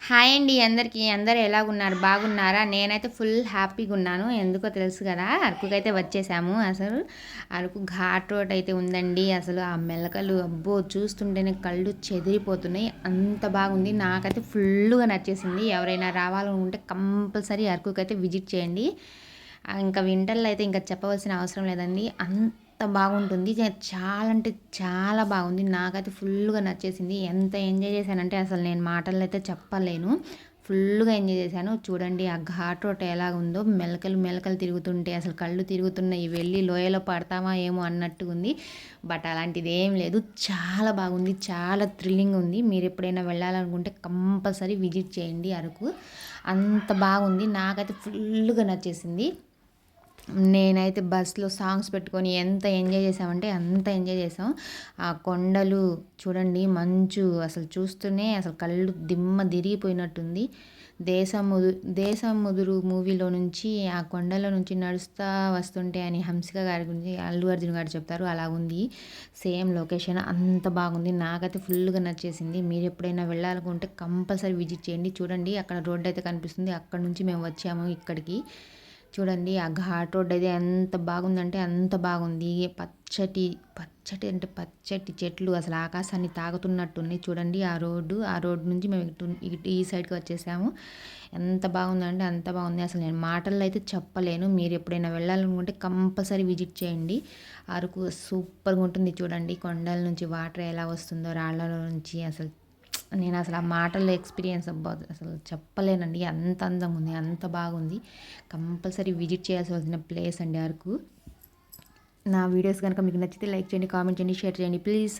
Hi అండి అందరికీ. అందరు ఎలాగున్నారు? బాగున్నారా? నేనైతే ఫుల్ హ్యాపీగా ఉన్నాను. ఎందుకో తెలుసు కదా అరకుకైతే వచ్చేసాము. అసలు అరకు ఘాట్ రోడ్ అయితే ఉందండి. అసలు ఆ మెలకలు అబ్బో చూస్తుంటేనే కళ్ళు చెదిరిపోతున్నాయి. అంత బాగుంది. నాకైతే ఫుల్గా నచ్చేసింది. ఎవరైనా రావాలనుకుంటే కంపల్సరీ అరకుకైతే విజిట్ చేయండి. ఇంకా వింటర్లో అయితే ఇంకా చెప్పవలసిన అవసరం లేదండి. అంత ఎంత బాగుంటుంది. చాలా అంటే చాలా బాగుంది. నాకైతే ఫుల్గా నచ్చేసింది. ఎంత ఎంజాయ్ చేశానంటే అసలు నేను మాటల్లో అయితే చెప్పలేను. ఫుల్గా ఎంజాయ్ చేశాను. చూడండి ఆ ఘాట్ రోడ్ ఎలా ఉందో మెలకలు మెలకలు తిరుగుతుంటే అసలు కళ్ళు తిరుగుతున్నాయి. వెళ్ళి లోయలో పడతామా ఏమో అన్నట్టు ఉంది. బట్ అలాంటిది ఏం లేదు. చాలా బాగుంది. చాలా థ్రిల్లింగ్ ఉంది. మీరు ఎప్పుడైనా వెళ్ళాలనుకుంటే కంపల్సరీ విజిట్ చేయండి అరకు. అంత బాగుంది. నాకైతే ఫుల్గా నచ్చేసింది. నేనైతే బస్లో సాంగ్స్ పెట్టుకొని ఎంత ఎంజాయ్ చేసామంటే అంత ఎంజాయ్ చేసాం ఆ కొండలు చూడండి మంచు అసలు చూస్తూనే అసలు కళ్ళు దిమ్మ తిరిగిపోయినట్టుంది. దేశముదు దేశముదురు మూవీలో నుంచి ఆ కొండల నుంచి నడుస్తూ వస్తుంటే అని హంసిక గారి గురించి అల్లు అర్జున్ గారు చెప్తారు. అలా ఉంది సేమ్ లొకేషన్ అంత బాగుంది. నాకైతే ఫుల్గా నచ్చేసింది. మీరు ఎప్పుడైనా వెళ్ళాలనుకుంటే కంపల్సరీ విజిట్ చేయండి. చూడండి అక్కడ రోడ్డు అయితే కనిపిస్తుంది. అక్కడ నుంచి మేము వచ్చాము ఇక్కడికి. చూడండి ఆ ఘాట్ రోడ్ అయితే ఎంత బాగుందంటే అంత బాగుంది. పచ్చటి పచ్చటి అంటే పచ్చటి చెట్లు అసలు ఆకాశాన్ని తాగుతున్నట్టున్నాయి చూడండి ఆ రోడ్డు. ఆ రోడ్డు నుంచి మేము ఇటు ఇటు ఈ సైడ్కి వచ్చేసాము. ఎంత బాగుందంటే అంత బాగుంది. అసలు నేను మాటల్లో అయితే చెప్పలేను. మీరు ఎప్పుడైనా వెళ్ళాలనుకుంటే కంపల్సరీ విజిట్ చేయండి. అరకు సూపర్గా ఉంటుంది చూడండి. కొండల నుంచి వాటర్ ఎలా వస్తుందో రాళ్ళలో నుంచి అసలు నేను అసలు ఆ మాటల్లో ఎక్స్పీరియన్స్ అవ్వదు అసలు చెప్పలేనండి. అంత అందంగా ఉంది అంత బాగుంది. కంపల్సరీ విజిట్ చేయాల్సిన ప్లేస్ అండి అరకు. నా వీడియోస్ కనుక మీకు నచ్చితే లైక్ చేయండి కామెంట్ చేయండి షేర్ చేయండి. ప్లీజ్